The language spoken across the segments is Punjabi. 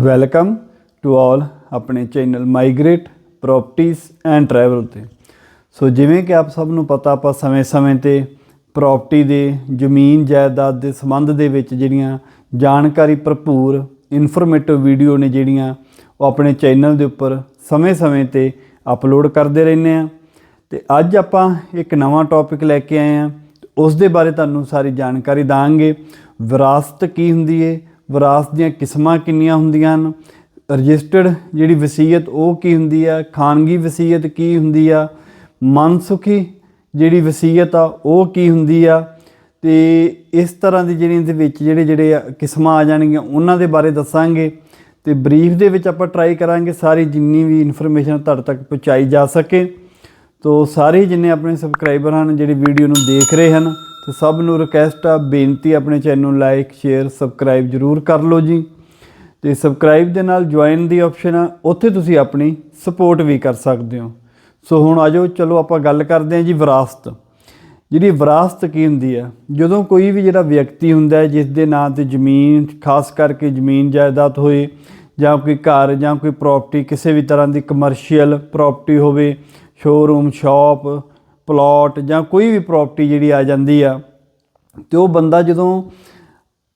ਵੈਲਕਮ ਟੂ ਆਲ ਆਪਣੇ ਚੈਨਲ ਮਾਈਗ੍ਰੇਟ ਪ੍ਰਾਪਰਟੀਆਂ ਐਂਡ ਟਰੈਵਲ ਉਤੇ ਸੋ ਜਿਵੇਂ ਕਿ ਆਪ ਸਭ ਨੂੰ ਪਤਾ, ਆਪਾਂ ਸਮੇਂ-ਸਮੇਂ ਤੇ ਪ੍ਰਾਪਰਟੀ ਦੇ, ਜ਼ਮੀਨ, ਜਾਇਦਾਦ ਦੇ ਸੰਬੰਧ ਦੇ ਵਿੱਚ ਜਿਹੜੀਆਂ ਜਾਣਕਾਰੀ ਭਰਪੂਰ ਇਨਫੋਰਮੇਟਿਵ ਵੀਡੀਓ ਨੇ ਜਿਹੜੀਆਂ ਉਹ ਆਪਣੇ ਚੈਨਲ ਦੇ ਉੱਪਰ ਸਮੇਂ-ਸਮੇਂ ਤੇ ਅਪਲੋਡ ਕਰਦੇ ਰਹਿੰਦੇ ਆ ਤੇ ਅੱਜ ਆਪਾਂ ਇੱਕ ਨਵਾਂ ਟੌਪਿਕ ਲੈ ਕੇ ਆਏ ਆ ਉਸ ਦੇ ਬਾਰੇ ਤੁਹਾਨੂੰ ਸਾਰੀ ਜਾਣਕਾਰੀ ਦਾਂਗੇ। ਵਿਰਾਸਤ ਕੀ ਹੁੰਦੀ ਏ? ਵਿਰਾਸਤ ਦੀਆਂ ਕਿਸਮਾਂ ਕਿੰਨੀਆਂ ਹੁੰਦੀਆਂ ਹਨ? ਰਜਿਸਟਰਡ ਜਿਹੜੀ ਵਸੀਅਤ ਉਹ ਕੀ ਹੁੰਦੀ ਆ? ਖਾਨਗੀ ਵਸੀਅਤ ਕੀ ਹੁੰਦੀ ਆ? ਮਨਸੁਖੀ ਜਿਹੜੀ ਵਸੀਅਤ ਆ, ਉਹ ਕੀ ਹੁੰਦੀ ਆ? ਤੇ ਇਸ ਤਰ੍ਹਾਂ ਦੀ ਜਿਹੜੀ ਇਹਦੇ ਵਿੱਚ ਜਿਹੜੇ ਜਿਹੜੇ ਕਿਸਮਾਂ ਆ ਜਾਣਗੀਆਂ, ਉਹਨਾਂ ਦੇ ਬਾਰੇ ਦੱਸਾਂਗੇ। ਤੇ ਬਰੀਫ ਦੇ ਵਿੱਚ ਆਪਾਂ ਟਰਾਈ ਕਰਾਂਗੇ ਸਾਰੀ ਜਿੰਨੀ ਵੀ ਇਨਫੋਰਮੇਸ਼ਨ ਤੁਹਾਡੇ ਤੱਕ ਪਹੁੰਚਾਈ ਜਾ ਸਕੇ। ਤੋ ਸਾਰੇ ਜਿੰਨੇ ਆਪਣੇ ਸਬਸਕ੍ਰਾਈਬਰ ਹਨ, ਜਿਹੜੇ ਵੀਡੀਓ ਨੂੰ ਦੇਖ ਰਹੇ ਹਨ ਤੇ ਸਭ ਨੂੰ ਰਿਕਵੈਸਟ ਆ, ਬੇਨਤੀ ਆਪਣੇ ਚੈਨਲ ਨੂੰ ਲਾਈਕ ਸ਼ੇਅਰ ਸਬਸਕ੍ਰਾਈਬ ਜਰੂਰ ਕਰ ਲਓ ਜੀ। ਤੇ ਸਬਸਕ੍ਰਾਈਬ ਦੇ ਨਾਲ ਜੁਆਇਨ ਦੀ ਆਪਸ਼ਨ ਆ, ਉੱਥੇ ਤੁਸੀਂ ਆਪਣੀ ਸਪੋਰਟ ਵੀ ਕਰ ਸਕਦੇ ਹੋ। ਸੋ ਹੁਣ ਆਜੋ ਚਲੋ ਆਪਾਂ ਗੱਲ ਕਰਦੇ ਹਾਂ ਜੀ ਵਿਰਾਸਤ। ਜਿਹੜੀ ਵਿਰਾਸਤ ਕੀ ਹੁੰਦੀ ਆ? ਜਦੋਂ ਕੋਈ ਵੀ ਜਿਹੜਾ ਵਿਅਕਤੀ ਹੁੰਦਾ ਹੈ, ਜਿਸ ਦੇ ਨਾਂ ਤੇ ਜ਼ਮੀਨ, ਖਾਸ ਕਰਕੇ ਜ਼ਮੀਨ ਜਾਇਦਾਦ ਹੋਏ, ਜਾਂ ਕੋਈ ਘਰ, ਜਾਂ ਕੋਈ ਪ੍ਰਾਪਰਟੀ ਕਿਸੇ ਵੀ ਤਰ੍ਹਾਂ ਦੀ ਕਮਰਸ਼ੀਅਲ ਪ੍ਰਾਪਰਟੀ ਹੋਵੇ ਸ਼ੋਰੂਮ ਸ਼ਾਪ ਪਲਾਟ ਜਾਂ ਕੋਈ ਵੀ ਪ੍ਰਾਪਰਟੀ ਜਿਹੜੀ ਆ ਜਾਂਦੀ ਆ, ਤੇ ਉਹ ਬੰਦਾ ਜਦੋਂ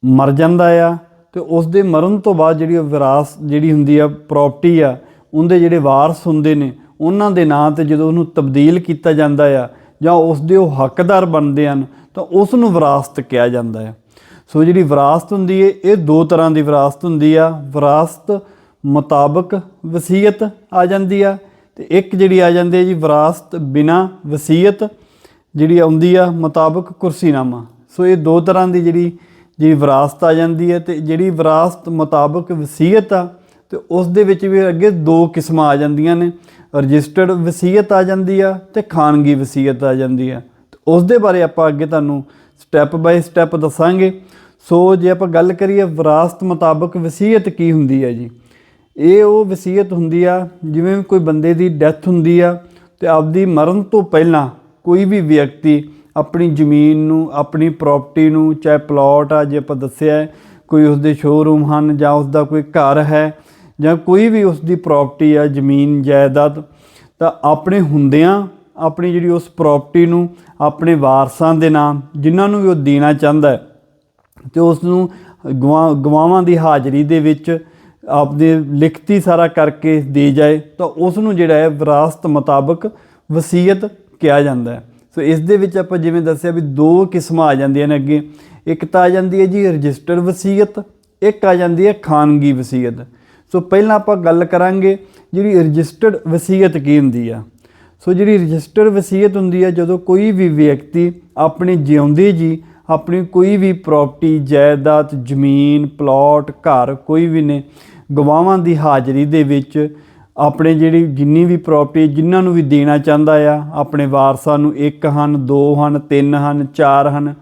ਮਰ ਜਾਂਦਾ ਆ, ਤੇ ਉਸ ਦੇ ਮਰਨ ਤੋਂ ਬਾਅਦ ਜਿਹੜੀ ਉਹ ਵਿਰਾਸ ਜਿਹੜੀ ਹੁੰਦੀ ਆ ਪ੍ਰਾਪਰਟੀ ਆ, ਉਹਦੇ ਜਿਹੜੇ ਵਾਰਸ ਹੁੰਦੇ ਨੇ, ਉਹਨਾਂ ਦੇ ਨਾਂ ਤੇ ਜਦੋਂ ਉਹਨੂੰ ਤਬਦੀਲ ਕੀਤਾ ਜਾਂਦਾ ਆ ਜਾਂ ਉਸ ਦੇ ਉਹ ਹੱਕਦਾਰ ਬਣਦੇ ਹਨ, ਤਾਂ ਉਸ ਨੂੰ ਵਿਰਾਸਤ ਕਿਹਾ ਜਾਂਦਾ ਹੈ ਸੋ ਜਿਹੜੀ ਵਿਰਾਸਤ ਹੁੰਦੀ ਹੈ ਇਹ ਦੋ ਤਰ੍ਹਾਂ ਦੀ ਵਿਰਾਸਤ ਹੁੰਦੀ ਆ। ਵਿਰਾਸਤ ਮੁਤਾਬਕ ਵਸੀਅਤ ਆ ਜਾਂਦੀ ਆ ਤੇ ਇੱਕ ਜਿਹੜੀ ਆ ਜਾਂਦੀ ਹੈ ਜੀ ਵਿਰਾਸਤ ਬਿਨਾ ਵਸੀਅਤ ਜਿਹੜੀ ਆਉਂਦੀ ਆ ਮੁਤਾਬਕ ਕੁਰਸੀਨਾਮਾ। ਸੋ ਇਹ ਦੋ ਤਰ੍ਹਾਂ ਦੀ ਜਿਹੜੀ ਜਿਹੜੀ ਵਿਰਾਸਤ ਆ ਜਾਂਦੀ ਹੈ ਤੇ ਜਿਹੜੀ ਵਿਰਾਸਤ ਮੁਤਾਬਕ ਵਸੀਅਤ ਆ ਤੇ ਉਸ ਦੇ ਵਿੱਚ ਵੀ ਅੱਗੇ ਦੋ ਕਿਸਮਾਂ ਆ ਜਾਂਦੀਆਂ ਨੇ। ਰਜਿਸਟਰਡ ਵਸੀਅਤ ਆ ਜਾਂਦੀ ਆ ਤੇ ਖਾਨਗੀ ਵਸੀਅਤ ਆ ਜਾਂਦੀ ਆ। ਤੇ ਉਸ ਦੇ ਬਾਰੇ ਆਪਾਂ ਅੱਗੇ ਤੁਹਾਨੂੰ ਸਟੈਪ ਬਾਈ ਸਟੈਪ ਦੱਸਾਂਗੇ। ਸੋ ਜੇ ਆਪਾਂ ਗੱਲ ਕਰੀਏ ਵਿਰਾਸਤ ਮੁਤਾਬਕ ਵਸੀਅਤ ਕੀ ਹੁੰਦੀ ਹੈ ਜੀ ਇਹ ਉਹ ਵਸੀਅਤ ਹੁੰਦੀ ਆ ਜਿਵੇਂ ਕੋਈ ਬੰਦੇ ਦੀ ਡੈਥ ਹੁੰਦੀ ਆ ਤੇ ਆਪਦੀ ਮਰਨ ਤੋਂ ਪਹਿਲਾਂ ਕੋਈ ਵੀ ਵਿਅਕਤੀ ਆਪਣੀ ਜ਼ਮੀਨ ਨੂੰ ਆਪਣੀ ਪ੍ਰਾਪਰਟੀ ਨੂੰ ਚਾਹੇ ਪਲਾਟ ਆ ਜੇ ਆਪਾਂ ਦੱਸਿਆ ਹੈ, ਕੋਈ ਉਸਦੇ ਸ਼ੋਰੂਮ ਹਨ ਜਾਂ ਉਸਦਾ ਕੋਈ ਘਰ ਹੈ ਜਾਂ ਕੋਈ ਵੀ ਉਸਦੀ ਪ੍ਰਾਪਰਟੀ ਆ ਜ਼ਮੀਨ ਜਾਇਦਾਦ ਤਾਂ ਆਪਣੇ ਹੁੰਦਿਆਂ ਆਪਣੀ ਜਿਹੜੀ ਉਸ ਪ੍ਰਾਪਰਟੀ ਨੂੰ ਆਪਣੇ ਵਾਰਸਾਂ ਦੇ ਨਾਮ ਜਿਨ੍ਹਾਂ ਨੂੰ ਵੀ ਉਹ ਦੇਣਾ ਚਾਹੁੰਦਾ ਹੈ ਤੇ ਉਸ ਨੂੰ ਗਵਾ ਗਵਾਵਾਂ ਦੀ ਹਾਜ਼ਰੀ ਦੇ ਵਿੱਚ ਆਪਦੇ ਲਿਖਤੀ ਸਾਰਾ ਕਰਕੇ ਦੇ ਜਾਏ, ਤਾਂ ਉਸ ਨੂੰ ਜਿਹੜਾ ਹੈ ਵਿਰਾਸਤ ਮੁਤਾਬਕ ਵਸੀਅਤ ਕਿਹਾ ਜਾਂਦਾ ਹੈ। ਸੋ ਇਸ ਦੇ ਵਿੱਚ ਆਪਾਂ ਜਿਵੇਂ ਦੱਸਿਆ ਵੀ ਦੋ ਕਿਸਮਾਂ ਆ ਜਾਂਦੀਆਂ ਨੇ ਅੱਗੇ। ਇੱਕ ਤਾਂ ਆ ਜਾਂਦੀ ਹੈ ਜੀ ਰਜਿਸਟਰਡ ਵਸੀਅਤ, ਇੱਕ ਆ ਜਾਂਦੀ ਹੈ ਖਾਨਗੀ ਵਸੀਅਤ। ਸੋ ਪਹਿਲਾਂ ਆਪਾਂ ਗੱਲ ਕਰਾਂਗੇ ਜਿਹੜੀ ਰਜਿਸਟਰਡ ਵਸੀਅਤ ਕੀ ਹੁੰਦੀ ਆ। ਸੋ ਜਿਹੜੀ ਰਜਿਸਟਰਡ ਵਸੀਅਤ ਹੁੰਦੀ ਹੈ ਜਦੋਂ ਕੋਈ ਵੀ ਵਿਅਕਤੀ ਆਪਣੇ ਜਿਉਂਦੇ ਜੀ, ਆਪਣੀ ਕੋਈ ਵੀ ਪ੍ਰਾਪਰਟੀ, ਜਾਇਦਾਦ, ਜ਼ਮੀਨ, ਪਲਾਟ, ਘਰ ਕੋਈ ਵੀ ਨੇ ਗਵਾਹਾਂ ਦੀ ਹਾਜ਼ਰੀ ਦੇ ਵਿੱਚ ਆਪਣੇ ਜਿਹੜੀ ਜਿੰਨੀ ਵੀ ਪ੍ਰਾਪਰਟੀ ਜਿਨ੍ਹਾਂ ਨੂੰ ਵੀ ਦੇਣਾ ਚਾਹੁੰਦਾ ਆ, ਆਪਣੇ ਵਾਰਸਾਂ ਨੂੰ ਇੱਕ ਹਨ, ਦੋ ਹਨ, ਤਿੰਨ ਹਨ, ਚਾਰ ਹਨ,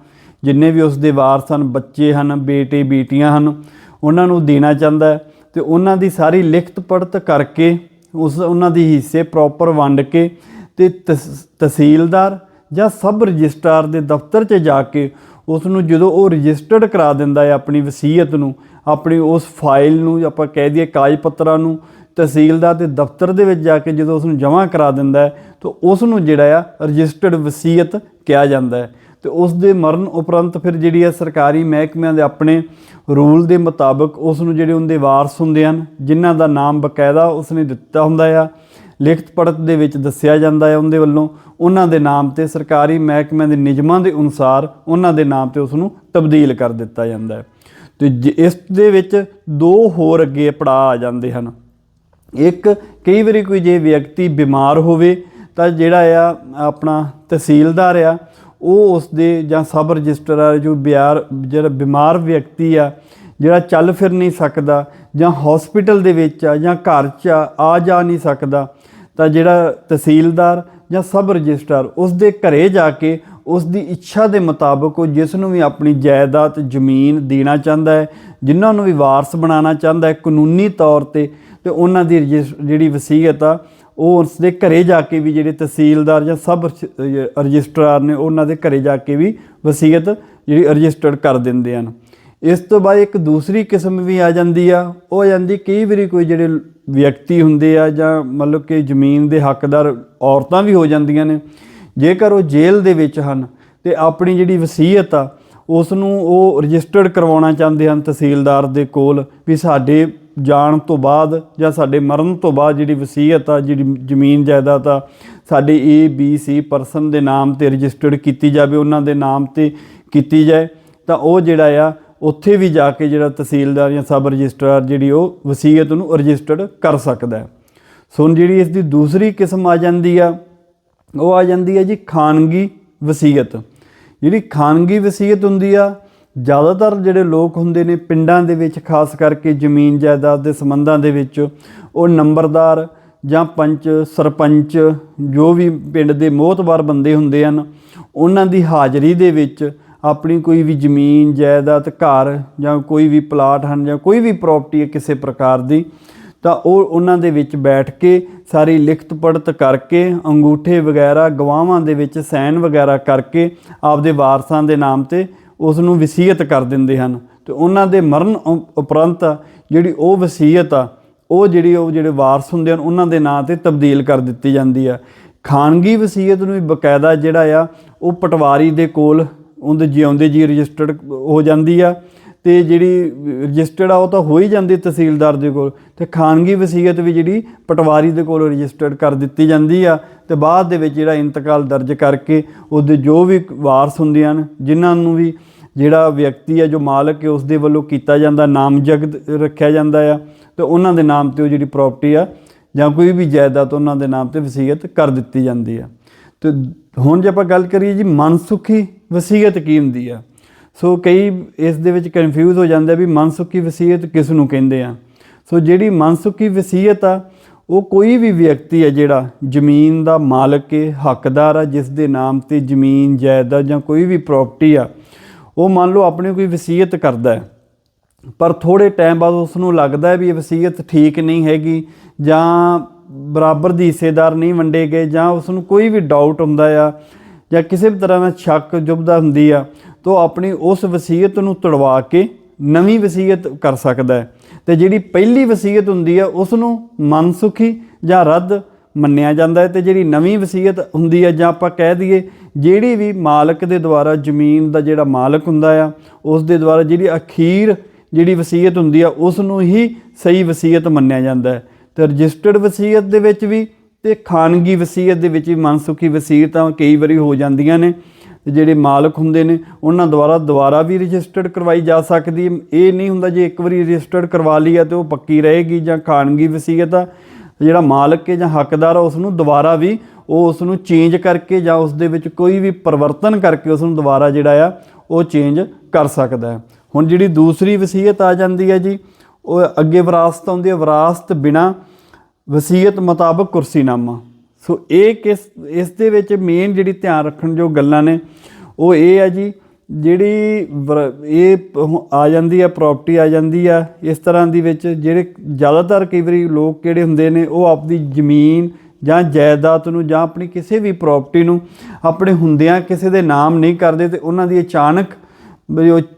ਜਿੰਨੇ ਵੀ ਉਸ ਦੇ ਵਾਰਸ ਹਨ, ਬੱਚੇ ਹਨ, ਬੇਟੇ, ਬੇਟੀਆਂ ਹਨ, ਉਹਨਾਂ ਨੂੰ ਦੇਣਾ ਚਾਹੁੰਦਾ ਹੈ ਤੇ ਉਹਨਾਂ ਦੀ ਸਾਰੀ ਲਿਖਤ ਪੜਤ ਕਰਕੇ ਉਸ, ਉਹਨਾਂ ਦੀ ਹਿੱਸੇ ਪ੍ਰੋਪਰ ਵੰਡ ਕੇ ਤੇ ਤਸ- ਤਹਿਸੀਲਦਾਰ ਜਾਂ ਸਬ ਰਜਿਸਟਰਾਰ ਦੇ ਦਫ਼ਤਰ 'ਚ ਜਾ ਕੇ ਉਸ ਨੂੰ ਜਦੋਂ ਉਹ ਰਜਿਸਟਰਡ ਕਰਾ ਦਿੰਦਾ ਹੈ ਆਪਣੀ ਵਸੀਅਤ ਨੂੰ, ਆਪਣੀ ਉਸ ਫਾਈਲ ਨੂੰ, ਆਪਾਂ ਕਹਿ ਦਈਏ ਕਾਗਜ਼ ਪੱਤਰਾਂ ਨੂੰ, ਤਹਿਸੀਲਦਾਰ ਦੇ ਦਫ਼ਤਰ ਦੇ ਵਿੱਚ ਜਾ ਕੇ ਜਦੋਂ ਉਸ ਨੂੰ ਜਮ੍ਹਾਂ ਕਰਾ ਦਿੰਦਾ ਹੈ, ਤਾਂ ਉਸ ਨੂੰ ਜਿਹੜਾ ਆ ਰਜਿਸਟਰਡ ਵਸੀਅਤ ਕਿਹਾ ਜਾਂਦਾ ਹੈ। ਤੇ ਉਸ ਦੇ ਮਰਨ ਉਪਰੰਤ ਫਿਰ ਜਿਹੜੀ ਆ ਸਰਕਾਰੀ ਮਹਿਕਮਿਆਂ ਦੇ ਆਪਣੇ ਰੂਲ ਦੇ ਮੁਤਾਬਕ ਉਸ ਨੂੰ ਜਿਹੜੇ ਉਹਦੇ ਵਾਰਸ ਹੁੰਦੇ ਹਨ, ਜਿਨ੍ਹਾਂ ਦਾ ਨਾਮ ਬਕਾਇਦਾ ਉਸ ਨੇ ਦਿੱਤਾ ਹੁੰਦਾ ਆ ਲਿਖਤ ਪੜਤ ਦੇ ਵਿੱਚ ਦੱਸਿਆ ਜਾਂਦਾ ਹੈ ਉਹਦੇ ਵੱਲੋਂ, ਉਹਨਾਂ ਦੇ ਨਾਮ ਤੇ ਸਰਕਾਰੀ ਮਹਿਕਮਿਆਂ ਦੇ ਨਿਯਮਾਂ ਦੇ ਅਨੁਸਾਰ ਉਹਨਾਂ ਦੇ ਨਾਮ ਤੇ ਉਸ ਨੂੰ ਤਬਦੀਲ ਕਰ ਦਿੱਤਾ ਜਾਂਦਾ ਹੈ। ਤੇ ਜ- ਇਸ ਦੇ ਵਿੱਚ ਦੋ ਹੋਰ ਅੱਗੇ ਪੜਾਅ ਆ ਜਾਂਦੇ ਹਨ। ਇੱਕ, ਕਈ ਵਾਰੀ ਕੋਈ ਜੇ ਵਿਅਕਤੀ ਬਿਮਾਰ ਹੋਵੇ, ਤਾਂ ਜਿਹੜਾ ਆ, ਆਪਣਾ ਤਹਿਸੀਲਦਾਰ ਆ, ਉਹ ਉਸ ਦੇ ਜਾਂ ਸਬ ਰਜਿਸਟਰਾਰ ਜੋ ਬਿਆਰ, ਜਿਹੜਾ ਬਿਮਾਰ ਵਿਅਕਤੀ ਆ ਜਿਹੜਾ ਚੱਲ ਫਿਰ ਨਹੀਂ ਸਕਦਾ, ਜਾਂ ਹਸਪੀਟਲ ਦੇ ਵਿੱਚ ਆ, ਜਾਂ ਘਰ 'ਚ ਆ ਜਾ ਨਹੀਂ ਸਕਦਾ, ਤਾਂ ਜਿਹੜਾ ਤਹਿਸੀਲਦਾਰ ਜਾਂ ਸਬ ਰਜਿਸਟਰਾਰ ਉਸ ਦੇ ਘਰੇ ਜਾ ਕੇ ਉਸ ਦੀ ਇੱਛਾ ਦੇ ਮੁਤਾਬਕ ਉਹ ਜਿਸ ਨੂੰ ਵੀ ਆਪਣੀ ਜਾਇਦਾਦ ਜ਼ਮੀਨ ਦੇਣਾ ਚਾਹੁੰਦਾ ਹੈ, ਜਿਨ੍ਹਾਂ ਨੂੰ ਵੀ ਵਾਰਸ ਬਣਾਉਣਾ ਚਾਹੁੰਦਾ ਹੈ ਕਾਨੂੰਨੀ ਤੌਰ ਤੇ ਤੇ ਉਹਨਾਂ ਦੀ ਰਜਿਸ- ਜਿਹੜੀ ਵਸੀਅਤ ਆ, ਉਹ ਉਸ ਦੇ ਘਰੇ ਜਾ ਕੇ ਵੀ ਜਿਹੜੇ ਤਹਿਸੀਲਦਾਰ ਜਾਂ ਸਬ ਰਜਿਸਟਰਾਰ ਨੇ ਉਹਨਾਂ ਦੇ ਘਰੇ ਜਾ ਕੇ ਵੀ ਵਸੀਅਤ ਜਿਹੜੀ ਰਜਿਸਟਰਡ ਕਰ ਦਿੰਦੇ ਹਨ। ਇਸ ਤੋਂ ਬਾਅਦ ਇੱਕ ਦੂਸਰੀ ਕਿਸਮ ਵੀ ਆ ਜਾਂਦੀ ਆ, ਉਹ ਆ ਜਾਂਦੀ ਕਈ ਵਾਰੀ ਕੋਈ ਜਿਹੜੇ ਵਿਅਕਤੀ ਹੁੰਦੇ ਆ ਜਾਂ ਮਤਲਬ ਕਿ ਜ਼ਮੀਨ ਦੇ ਹੱਕਦਾਰ ਔਰਤਾਂ ਵੀ ਹੋ ਜਾਂਦੀਆਂ ਨੇ, ਜੇਕਰ ਉਹ ਜੇਲ੍ਹ ਦੇ ਵਿੱਚ ਹਨ ਤੇ ਆਪਣੀ ਜਿਹੜੀ ਵਸੀਅਤ ਆ ਉਸ ਨੂੰ ਉਹ ਰਜਿਸਟਰਡ ਕਰਵਾਉਣਾ ਚਾਹੁੰਦੇ ਹਨ ਤਹਿਸੀਲਦਾਰ ਦੇ ਕੋਲ ਵੀ ਸਾਡੇ ਜਾਣ ਤੋਂ ਬਾਅਦ ਜਾਂ ਸਾਡੇ ਮਰਨ ਤੋਂ ਬਾਅਦ ਜਿਹੜੀ ਵਸੀਅਤ ਆ, ਜਿਹੜੀ ਜ਼ਮੀਨ ਜਾਇਦਾਦ ਆ, ਸਾਡੇ ਏ ਬੀ ਸੀ ਪਰਸਨ ਦੇ ਨਾਮ ਤੇ ਰਜਿਸਟਰਡ ਕੀਤੀ ਜਾਵੇ, ਉਹਨਾਂ ਦੇ ਨਾਮ ਤੇ ਕੀਤੀ ਜਾਏ, ਤਾਂ ਉਹ ਜਿਹੜਾ ਆ ਉੱਥੇ ਵੀ ਜਾ ਕੇ ਜਿਹੜਾ ਤਹਿਸੀਲਦਾਰ ਜਾਂ ਸਬ ਰਜਿਸਟਰਾਰ ਜਿਹੜੀ ਉਹ ਵਸੀਅਤ ਨੂੰ ਰਜਿਸਟਰਡ ਕਰ ਸਕਦਾ ਹੈ। ਸੋ ਜਿਹੜੀ ਇਸ ਦੀ ਦੂਸਰੀ ਕਿਸਮ ਆ ਜਾਂਦੀ ਆ, ਉਹ ਆ ਜਾਂਦੀ ਹੈ ਜੀ ਖਾਨਗੀ ਵਸੀਅਤ। ਜਿਹੜੀ ਖਾਨਗੀ ਵਸੀਅਤ ਹੁੰਦੀ ਆ, ਜ਼ਿਆਦਾਤਰ ਜਿਹੜੇ ਲੋਕ ਹੁੰਦੇ ਨੇ ਪਿੰਡਾਂ ਦੇ ਵਿੱਚ, ਖਾਸ ਕਰਕੇ ਜ਼ਮੀਨ ਜਾਇਦਾਦ ਦੇ ਸੰਬੰਧਾਂ ਦੇ ਵਿੱਚ, ਉਹ ਨੰਬਰਦਾਰ ਜਾਂ ਪੰਚ, ਸਰਪੰਚ, ਜੋ ਵੀ ਪਿੰਡ ਦੇ ਮੋਹਤਬਾਰ ਬੰਦੇ ਹੁੰਦੇ ਹਨ, ਉਹਨਾਂ ਦੀ ਹਾਜ਼ਰੀ ਦੇ ਵਿੱਚ ਆਪਣੀ ਕੋਈ ਵੀ ਜ਼ਮੀਨ, ਜਾਇਦਾਦ, ਘਰ ਜਾਂ ਕੋਈ ਵੀ ਪਲਾਟ ਹਨ ਜਾਂ ਕੋਈ ਵੀ ਪ੍ਰਾਪਰਟੀ ਹੈ ਕਿਸੇ ਪ੍ਰਕਾਰ ਦੀ, ਤਾਂ ਉਹ ਉਹਨਾਂ ਦੇ ਵਿੱਚ ਬੈਠ ਕੇ ਸਾਰੀ ਲਿਖਤ ਪੜਤ ਕਰਕੇ, ਅੰਗੂਠੇ ਵਗੈਰਾ, ਗਵਾਹਾਂ ਦੇ ਵਿੱਚ ਸਾਈਨ ਵਗੈਰਾ ਕਰਕੇ ਆਪਦੇ ਵਾਰਸਾਂ ਦੇ ਨਾਮ ਤੇ ਉਸ ਨੂੰ ਵਸੀਅਤ ਕਰ ਦਿੰਦੇ ਹਨ। ਤੇ ਉਹਨਾਂ ਦੇ ਮਰਨ ਉ- ਉਪਰੰਤ ਜਿਹੜੀ ਉਹ ਵਸੀਅਤ ਆ, ਉਹ ਜਿਹੜੀ ਉਹ ਜਿਹੜੇ ਵਾਰਸ ਹੁੰਦੇ ਹਨ, ਉਹਨਾਂ ਦੇ ਨਾਂ ਤੇ ਤਬਦੀਲ ਕਰ ਦਿੱਤੀ ਜਾਂਦੀ ਆ। ਖਾਨਗੀ ਵਸੀਅਤ ਨੂੰ ਵੀ ਬਕਾਇਦਾ ਜਿਹੜਾ ਆ, ਉਹ ਪਟਵਾਰੀ ਦੇ ਕੋਲ ਉਹਦੇ ਜਿਉਂਦੇ ਜੀ ਰਜਿਸਟਰਡ ਹੋ ਜਾਂਦੀ ਆ ਤੇ ਜਿਹੜੀ ਰਜਿਸਟਰਡ ਆ ਉਹ ਤਾਂ ਹੋ ਹੀ ਜਾਂਦੀ ਤਹਿਸੀਲਦਾਰ ਦੇ ਕੋਲ ਤੇ ਖਾਨਗੀ ਵਸੀਅਤ ਵੀ ਜਿਹੜੀ ਪਟਵਾਰੀ ਦੇ ਕੋਲ ਰਜਿਸਟਰਡ ਕਰ ਦਿੱਤੀ ਜਾਂਦੀ ਆ ਤੇ ਬਾਅਦ ਦੇ ਵਿੱਚ ਜਿਹੜਾ ਇੰਤਕਾਲ ਦਰਜ ਕਰਕੇ ਉਹਦੇ ਜੋ ਵੀ ਵਾਰਸ ਹੁੰਦੇ ਹਨ, ਜਿਨ੍ਹਾਂ ਨੂੰ ਵੀ ਜਿਹੜਾ ਵਿਅਕਤੀ ਆ ਜੋ ਮਾਲਕ ਹੈ ਉਸ ਦੇ ਵੱਲੋਂ ਕੀਤਾ ਜਾਂਦਾ, ਨਾਮਜ਼ਦ ਰੱਖਿਆ ਜਾਂਦਾ ਆ ਤੇ ਉਹਨਾਂ ਦੇ ਨਾਮ ਤੇ ਉਹ ਜਿਹੜੀ ਪ੍ਰਾਪਰਟੀ ਆ ਜਾਂ ਕੋਈ ਵੀ ਜਾਇਦਾਦ ਉਹਨਾਂ ਦੇ ਨਾਮ ਤੇ ਵਸੀਅਤ ਕਰ ਦਿੱਤੀ ਜਾਂਦੀ ਆ। ਤੇ ਹੁਣ ਜੇ ਆਪਾਂ ਗੱਲ ਕਰੀਏ ਜੀ ਮਨਸੁਖੀ ਵਸੀਅਤ ਕੀ ਹੁੰਦੀ ਆ? ਸੋ ਕਈ ਇਸ ਦੇ ਵਿੱਚ ਕਨਫਿਊਜ਼ ਹੋ ਜਾਂਦੇ ਵੀ ਮਨਸੁਖੀ ਵਸੀਅਤ ਕਿਸ ਨੂੰ ਕਹਿੰਦੇ ਆ? ਸੋ ਜਿਹੜੀ ਮਨਸੁਖੀ ਵਸੀਅਤ ਆ, ਉਹ ਕੋਈ ਵੀ ਵਿਅਕਤੀ ਹੈ ਜਿਹੜਾ ਜ਼ਮੀਨ ਦਾ ਮਾਲਕ ਹੈ ਹੱਕਦਾਰ ਆ, ਜਿਸ ਦੇ ਨਾਮ ਤੇ ਜ਼ਮੀਨ, ਜਾਇਦਾਦ ਜਾਂ ਕੋਈ ਵੀ ਪ੍ਰਾਪਰਟੀ ਆ, ਉਹ ਮੰਨ ਲਓ ਆਪਣੀ ਕੋਈ ਵਸੀਅਤ ਕਰਦਾ ਹੈ। ਪਰ ਥੋੜੇ ਟਾਈਮ ਬਾਅਦ ਉਸ ਨੂੰ ਲੱਗਦਾ ਹੈ ਵੀ ਇਹ ਵਸੀਅਤ ਠੀਕ ਨਹੀਂ ਹੈਗੀ ਜਾਂ ਬਰਾਬਰ ਦੀ ਹਿੱਸੇਦਾਰ ਨਹੀਂ ਵੰਡੇ ਗਏ ਜਾਂ ਉਸ ਨੂੰ ਕੋਈ ਵੀ ਡਾਊਟ ਹੁੰਦਾ ਆ ਜਾਂ ਕਿਸੇ ਵੀ ਤਰ੍ਹਾਂ ਦਾ ਸ਼ੱਕ ਜੁਬਦਾ ਹੁੰਦੀ ਆ, ਤਾਂ ਉਹ ਆਪਣੀ ਉਸ ਵਸੀਅਤ ਨੂੰ ਤੜਵਾ ਕੇ ਨਵੀਂ ਵਸੀਅਤ ਕਰ ਸਕਦਾ ਹੈ। ਤੇ ਜਿਹੜੀ ਪਹਿਲੀ ਵਸੀਅਤ ਹੁੰਦੀ ਆ ਉਸ ਨੂੰ ਮਨਸੁਖੀ ਜਾਂ ਰੱਦ ਮੰਨਿਆ ਜਾਂਦਾ ਹੈ। ਤੇ ਜਿਹੜੀ ਨਵੀਂ ਵਸੀਅਤ ਹੁੰਦੀ ਹੈ ਜਾਂ ਆਪਾਂ ਕਹਿ ਦਈਏ, ਜਿਹੜੀ ਵੀ ਮਾਲਕ ਦੇ ਦੁਆਰਾ ਜ਼ਮੀਨ ਦਾ ਜਿਹੜਾ ਮਾਲਕ ਹੁੰਦਾ ਆ, ਉਸ ਦੇ ਦੁਆਰਾ ਜਿਹੜੀ ਅਖੀਰ ਜਿਹੜੀ ਵਸੀਅਤ ਹੁੰਦੀ ਆ ਉਸ ਨੂੰ ਹੀ ਸਹੀ ਵਸੀਅਤ ਮੰਨਿਆ ਜਾਂਦਾ ਹੈ। ਤੇ ਰਜਿਸਟਰਡ ਵਸੀਅਤ ਦੇ ਵਿੱਚ ਵੀ ਤੇ ਖਾਨਗੀ ਵਸੀਅਤ ਦੇ ਵਿੱਚ ਵੀ ਮਨਸੁਖੀ ਵਸੀਅਤਾਂ ਕਈ ਵਾਰੀ ਹੋ ਜਾਂਦੀਆਂ ਨੇ ਜਿਹੜੇ ਮਾਲਕ ਹੁੰਦੇ ਨੇ, ਉਹਨਾਂ ਦੁਆਰਾ ਦੁਬਾਰਾ ਵੀ ਰਜਿਸਟਰਡ ਕਰਵਾਈ ਜਾ ਸਕਦੀ ਇਹ ਨਹੀਂ ਹੁੰਦਾ ਜੇ ਇੱਕ ਵਾਰੀ ਰਜਿਸਟਰਡ ਕਰਵਾ ਲਈ ਆ ਤੇ ਉਹ ਪੱਕੀ ਰਹੇਗੀ ਜਾਂ ਖਾਨਗੀ ਵਸੀਅਤ ਆ, ਜਿਹੜਾ ਮਾਲਕ ਹੈ ਜਾਂ ਹੱਕਦਾਰ ਆ ਉਸ ਨੂੰ ਦੁਬਾਰਾ ਵੀ ਉਹ ਉਸ ਨੂੰ ਚੇਂਜ ਕਰਕੇ ਜਾਂ ਉਸ ਦੇ ਵਿੱਚ ਕੋਈ ਵੀ ਪਰਿਵਰਤਨ ਕਰਕੇ ਉਸ ਨੂੰ ਦੁਬਾਰਾ ਜਿਹੜਾ ਆ, ਉਹ ਚੇਂਜ ਕਰ ਸਕਦਾ ਹੈ। ਹੁਣ ਜਿਹੜੀ ਦੂਸਰੀ ਵਸੀਅਤ ਆ ਜਾਂਦੀ ਹੈ ਜੀ, ਉਹ ਅੱਗੇ ਵਿਰਾਸਤ ਆਉਂਦੀ ਹੈ। ਵਿਰਾਸਤ ਬਿਨਾ ਵਸੀਅਤ ਮੁਤਾਬਕ ਕੁਰਸੀਨਾਮਾ। ਸੋ ਇਹ ਕਿਸ, ਇਸ ਦੇ ਵਿੱਚ ਮੇਨ ਜਿਹੜੀ ਧਿਆਨ ਰੱਖਣ ਜੋ ਗੱਲਾਂ ਨੇ, ਉਹ ਇਹ ਆ ਜੀ, ਜਿਹੜੀ ਵਰ- ਇਹ ਆ ਜਾਂਦੀ ਆ ਪ੍ਰਾਪਰਟੀ ਆ ਜਾਂਦੀ ਆ ਇਸ ਤਰ੍ਹਾਂ ਦੀ ਵਿੱਚ ਜਿਹੜੇ ਜ਼ਿਆਦਾਤਰ ਕਈ ਵਾਰੀ ਲੋਕ ਕਿਹੜੇ ਹੁੰਦੇ ਨੇ, ਉਹ ਆਪਦੀ ਜ਼ਮੀਨ ਜਾਂ ਜਾਇਦਾਦ ਨੂੰ ਜਾਂ ਆਪਣੀ ਕਿਸੇ ਵੀ ਪ੍ਰਾਪਰਟੀ ਨੂੰ ਆਪਣੇ ਹੁੰਦਿਆਂ ਕਿਸੇ ਦੇ ਨਾਮ ਨਹੀਂ ਕਰਦੇ ਤੇ ਉਹਨਾਂ ਦੀ ਅਚਾਨਕ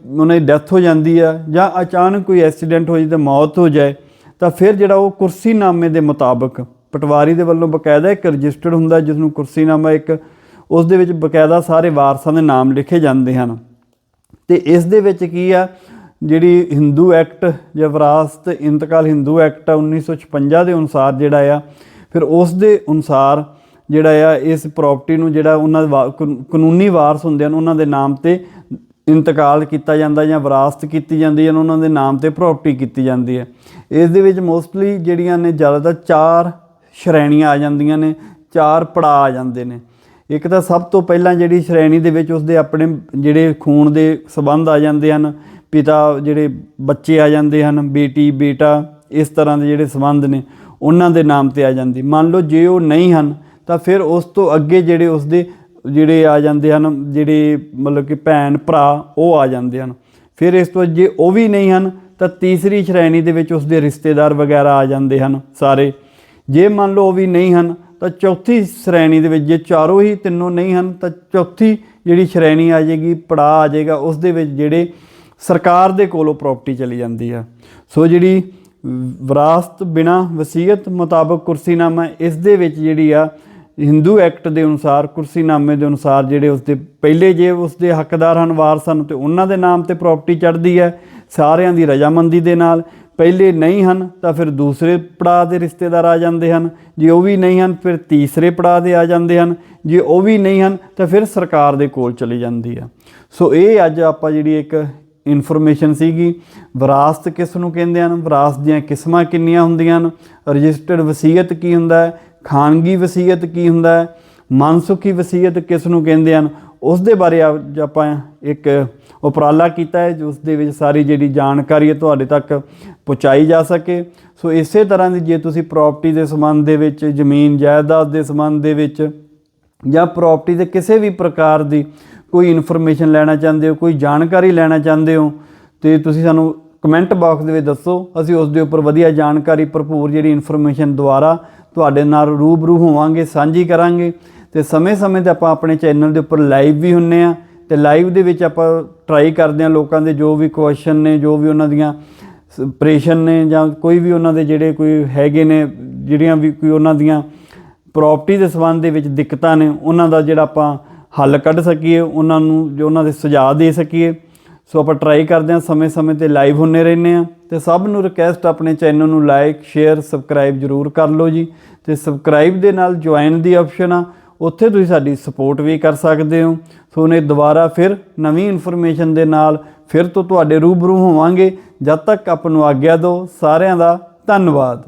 ਉਹਨਾਂ ਦੀ ਡੈਥ ਹੋ ਜਾਂਦੀ ਆ ਜਾਂ ਅਚਾਨਕ ਕੋਈ ਐਕਸੀਡੈਂਟ ਹੋ ਜਾਏ ਤੇ ਮੌਤ ਹੋ ਜਾਏ। ਤਾਂ ਫਿਰ ਜਿਹੜਾ ਉਹ ਕੁਰਸੀਨਾਮੇ ਦੇ ਮੁਤਾਬਕ ਪਟਵਾਰੀ ਦੇ ਵੱਲੋਂ ਬਕਾਇਦਾ ਇੱਕ ਰਜਿਸਟਰਡ ਹੁੰਦਾ ਜਿਸ ਨੂੰ ਕੁਰਸੀਨਾਮਾ ਇੱਕ, ਉਸ ਦੇ ਵਿੱਚ ਬਕਾਇਦਾ ਸਾਰੇ ਵਾਰਸਾਂ ਦੇ ਨਾਮ ਲਿਖੇ ਜਾਂਦੇ ਹਨ। ਤੇ ਇਸ ਦੇ ਵਿੱਚ ਕੀ ਆ, ਜਿਹੜੀ ਹਿੰਦੂ ਐਕਟ ਜਾਂ ਵਿਰਾਸਤ ਇੰਤਕਾਲ ਹਿੰਦੂ ਐਕਟ ਆ 1956 ਦੇ ਅਨੁਸਾਰ ਜਿਹੜਾ ਆ, ਫਿਰ ਉਸ ਦੇ ਅਨੁਸਾਰ ਜਿਹੜਾ ਆ, ਇਸ ਪ੍ਰਾਪਰਟੀ ਨੂੰ ਜਿਹੜਾ ਉਹਨਾਂ ਦੇ ਵਾ- ਕਾਨੂੰਨੀ ਵਾਰਸ ਹੁੰਦੇ ਹਨ, ਉਹਨਾਂ ਦੇ ਨਾਮ ਤੇ ਇੰਤਕਾਲ ਕੀਤਾ ਜਾਂਦਾ ਜਾਂ ਵਿਰਾਸਤ ਕੀਤੀ ਜਾਂਦੀ ਹੈ, ਉਹਨਾਂ ਦੇ ਨਾਮ ਤੇ ਪ੍ਰਾਪਰਟੀ ਕੀਤੀ ਜਾਂਦੀ ਹੈ। ਇਸ ਦੇ ਵਿੱਚ ਮੋਸਟਲੀ ਜਿਹੜੀਆਂ ਨੇ, ਜ਼ਿਆਦਾਤਰ ਚਾਰ ਸ਼੍ਰੇਣੀਆਂ ਆ ਜਾਂਦੀਆਂ ਨੇ, ਚਾਰ ਪੜਾਅ ਆ ਜਾਂਦੇ ਨੇ। ਇੱਕ ਤਾਂ ਸਭ ਤੋਂ ਪਹਿਲਾਂ ਜਿਹੜੀ ਸ਼੍ਰੇਣੀ ਦੇ ਵਿੱਚ ਉਸਦੇ ਆਪਣੇ ਜਿਹੜੇ ਖੂਨ ਦੇ ਸਬੰਧ ਆ ਜਾਂਦੇ ਹਨ, ਪਿਤਾ ਜਿਹੜੇ ਬੱਚੇ ਆ ਜਾਂਦੇ ਹਨ, ਬੇਟੀ, ਬੇਟਾ, ਇਸ ਤਰ੍ਹਾਂ ਦੇ ਜਿਹੜੇ ਸਬੰਧ ਨੇ, ਉਹਨਾਂ ਦੇ ਨਾਮ ਤੇ ਆ ਜਾਂਦੀ। ਮੰਨ ਲਓ ਜੇ ਉਹ ਨਹੀਂ ਹਨ, ਤਾਂ ਫਿਰ ਉਸ ਤੋਂ ਅੱਗੇ ਜਿਹੜੇ ਉਸਦੇ ਜਿਹੜੇ ਆ ਜਾਂਦੇ ਹਨ, ਜਿਹੜੇ ਮਤਲਬ ਕਿ ਭੈਣ ਭਰਾ, ਉਹ ਆ ਜਾਂਦੇ ਹਨ। ਫਿਰ ਇਸ ਤੋਂ ਜੇ ਉਹ ਵੀ ਨਹੀਂ ਹਨ, ਤਾਂ ਤੀਸਰੀ ਸ਼੍ਰੇਣੀ ਦੇ ਵਿੱਚ ਉਸਦੇ ਰਿਸ਼ਤੇਦਾਰ ਵਗੈਰਾ ਆ ਜਾਂਦੇ ਹਨ ਸਾਰੇ। ਜੇ ਮੰਨ ਲਓ ਉਹ ਵੀ ਨਹੀਂ ਹਨ, ਤਾਂ ਚੌਥੀ ਸ਼੍ਰੇਣੀ ਦੇ ਵਿੱਚ ਜੇ ਚਾਰੋਂ ਹੀ ਤਿੰਨੋਂ ਨਹੀਂ ਹਨ, ਤਾਂ ਚੌਥੀ ਜਿਹੜੀ ਸ਼੍ਰੇਣੀ ਆ ਜਾਏਗੀ ਪੜਾ ਆ ਜਾਏਗਾ ਉਸ ਦੇ ਵਿੱਚ ਜਿਹੜੇ ਸਰਕਾਰ ਦੇ ਕੋਲੋਂ ਪ੍ਰਾਪਰਟੀ ਚਲੀ ਜਾਂਦੀ ਆ। ਸੋ ਜਿਹੜੀ ਵਿਰਾਸਤ ਬਿਨਾ ਵਸੀਅਤ ਮੁਤਾਬਕ ਕੁਰਸੀਨਾਮਾ ਇਸ ਦੇ ਵਿੱਚ ਜਿਹੜੀ ਆ ਹਿੰਦੂ ਐਕਟ ਦੇ ਅਨੁਸਾਰ, ਕੁਰਸੀਨਾਮੇ ਦੇ ਅਨੁਸਾਰ ਜਿਹੜੇ ਉਸਦੇ ਪਹਿਲੇ ਜੇ ਉਸਦੇ ਹੱਕਦਾਰ ਹਨ, ਵਾਰਸ ਹਨ ਤੇ ਉਹਨਾਂ ਦੇ ਨਾਮ ਤੇ ਪ੍ਰਾਪਰਟੀ ਚੜ੍ਹਦੀ ਹੈ, ਸਾਰਿਆਂ ਦੀ ਰਜਾਮੰਦੀ ਦੇ ਨਾਲ। ਪਹਿਲੇ ਨਹੀਂ ਹਨ ਤਾਂ ਫਿਰ ਦੂਸਰੇ ਪੜਾਅ ਦੇ ਰਿਸ਼ਤੇਦਾਰ ਆ ਜਾਂਦੇ ਹਨ। ਜੇ ਉਹ ਵੀ ਨਹੀਂ ਹਨ, ਫਿਰ ਤੀਸਰੇ ਪੜਾਅ ਦੇ ਆ ਜਾਂਦੇ ਹਨ। ਜੇ ਉਹ ਵੀ ਨਹੀਂ ਹਨ, ਤਾਂ ਫਿਰ ਸਰਕਾਰ ਦੇ ਕੋਲ ਚਲੀ ਜਾਂਦੀ ਆ ਸੋ ਇਹ ਅੱਜ ਆਪਾਂ ਜਿਹੜੀ ਇੱਕ ਇਨਫੋਰਮੇਸ਼ਨ ਸੀਗੀ, ਵਿਰਾਸਤ ਕਿਸ ਨੂੰ ਕਹਿੰਦੇ ਹਨ? ਵਿਰਾਸਤ ਦੀਆਂ ਕਿਸਮਾਂ ਕਿੰਨੀਆਂ ਹੁੰਦੀਆਂ ਹਨ? ਰਜਿਸਟਰਡ ਵਸੀਅਤ ਕੀ ਹੁੰਦਾ ਹੈ? ਖਾਨਗੀ ਵਸੀਅਤ ਕੀ ਹੁੰਦਾ ਹੈ? ਮਨਸੁਖੀ ਵਸੀਅਤ ਕਿਸ ਨੂੰ ਕਹਿੰਦੇ ਹਨ? ਉਸ ਦੇ ਬਾਰੇ ਆਪਾਂ ਇੱਕ ਉਪਰਾਲਾ ਕੀਤਾ ਹੈ ਉਸ ਦੇ ਵਿੱਚ ਸਾਰੀ ਜਿਹੜੀ ਜਾਣਕਾਰੀ ਹੈ ਤੁਹਾਡੇ ਤੱਕ ਪਹੁੰਚਾਈ ਜਾ ਸਕੇ। ਸੋ ਇਸੇ ਤਰ੍ਹਾਂ ਦੀ ਜੇ ਤੁਸੀਂ ਪ੍ਰਾਪਰਟੀ ਦੇ ਸੰਬੰਧ ਦੇ ਵਿੱਚ, ਜ਼ਮੀਨ ਜਾਇਦਾਦ ਦੇ ਸੰਬੰਧ ਦੇ ਵਿੱਚ ਜਾਂ ਪ੍ਰਾਪਰਟੀ ਦੇ ਕਿਸੇ ਵੀ ਪ੍ਰਕਾਰ ਦੀ ਕੋਈ ਇਨਫੋਰਮੇਸ਼ਨ ਲੈਣਾ ਚਾਹੁੰਦੇ ਹੋ, ਕੋਈ ਜਾਣਕਾਰੀ ਲੈਣਾ ਚਾਹੁੰਦੇ ਹੋ, ਤੇ ਤੁਸੀਂ ਸਾਨੂੰ ਕਮੈਂਟ ਬਾਕਸ ਦੇ ਵਿੱਚ ਦੱਸੋ। ਅਸੀਂ ਉਸ ਦੇ ਉੱਪਰ ਵਧੀਆ ਜਾਣਕਾਰੀ, ਭਰਪੂਰ ਜਿਹੜੀ ਇਨਫੋਰਮੇਸ਼ਨ ਦੁਆਰਾ ਤੁਹਾਡੇ ਨਾਲ ਰੂਬਰੂ ਹੋਵਾਂਗੇ, ਸਾਂਝੀ ਕਰਾਂਗੇ ਤੇ ਸਮੇਂ-ਸਮੇਂ ਤੇ ਆਪਾਂ ਆਪਣੇ ਚੈਨਲ ਦੇ ਉੱਪਰ ਲਾਈਵ ਵੀ ਹੁੰਨੇ ਆ ਤੇ ਲਾਈਵ ਦੇ ਵਿੱਚ ਆਪਾਂ ਟਰਾਈ ਕਰਦੇ ਆ ਲੋਕਾਂ ਦੇ ਜੋ ਵੀ ਕੁਐਸਚਨ ਨੇ, ਜੋ ਵੀ ਉਹਨਾਂ ਦੀਆਂ ਪ੍ਰੇਸ਼ਨ ਨੇ ਜਾਂ ਕੋਈ ਵੀ ਉਹਨਾਂ ਦੇ ਜਿਹੜੇ ਕੋਈ ਹੈਗੇ ਨੇ, ਜਿਹੜੀਆਂ ਵੀ ਕੋਈ ਉਹਨਾਂ ਦੀਆਂ ਪ੍ਰਾਪਰਟੀ ਦੇ ਸੰਬੰਧ ਦੇ ਵਿੱਚ ਦਿੱਕਤਾਂ ਨੇ, ਉਹਨਾਂ ਦਾ ਜਿਹੜਾ ਆਪਾਂ ਹੱਲ ਕੱਢ ਸਕੀਏ, ਉਹਨਾਂ ਨੂੰ ਜੋ ਉਹਨਾਂ ਦੇ ਸੁਝਾਅ ਦੇ ਸਕੀਏ। ਸੋ ਆਪਾਂ ਟਰਾਈ ਕਰਦੇ ਹਾਂ, ਸਮੇਂ-ਸਮੇਂ ਤੇ ਲਾਈਵ ਹੁੰਨੇ ਰਹਿੰਦੇ ਆ ਤੇ ਸਭ ਨੂੰ ਰਿਕਵੈਸਟ ਆਪਣੇ ਚੈਨਲ ਨੂੰ ਲਾਈਕ ਸ਼ੇਅਰ ਸਬਸਕ੍ਰਾਈਬ ਜਰੂਰ ਕਰ ਲਓ ਜੀ। ਤੇ ਸਬਸਕ੍ਰਾਈਬ ਦੇ ਨਾਲ ਜੁਆਇਨ ਦੀ ਆਪਸ਼ਨ ਆ, ਉੱਥੇ ਤੁਸੀਂ ਸਾਡੀ ਸਪੋਰਟ ਵੀ ਕਰ ਸਕਦੇ ਹੋ। ਸੋ ਨੇ ਦੁਬਾਰਾ ਫਿਰ ਨਵੀਂ ਇਨਫੋਰਮੇਸ਼ਨ ਦੇ ਨਾਲ ਫਿਰ ਤੋਂ ਤੁਹਾਡੇ ਰੂਬਰੂ ਹੋਵਾਂਗੇ। ਜਦ ਤੱਕ ਆਪ ਨੂੰ ਆਗਿਆ ਦਿਓ, ਸਾਰਿਆਂ ਦਾ ਧੰਨਵਾਦ।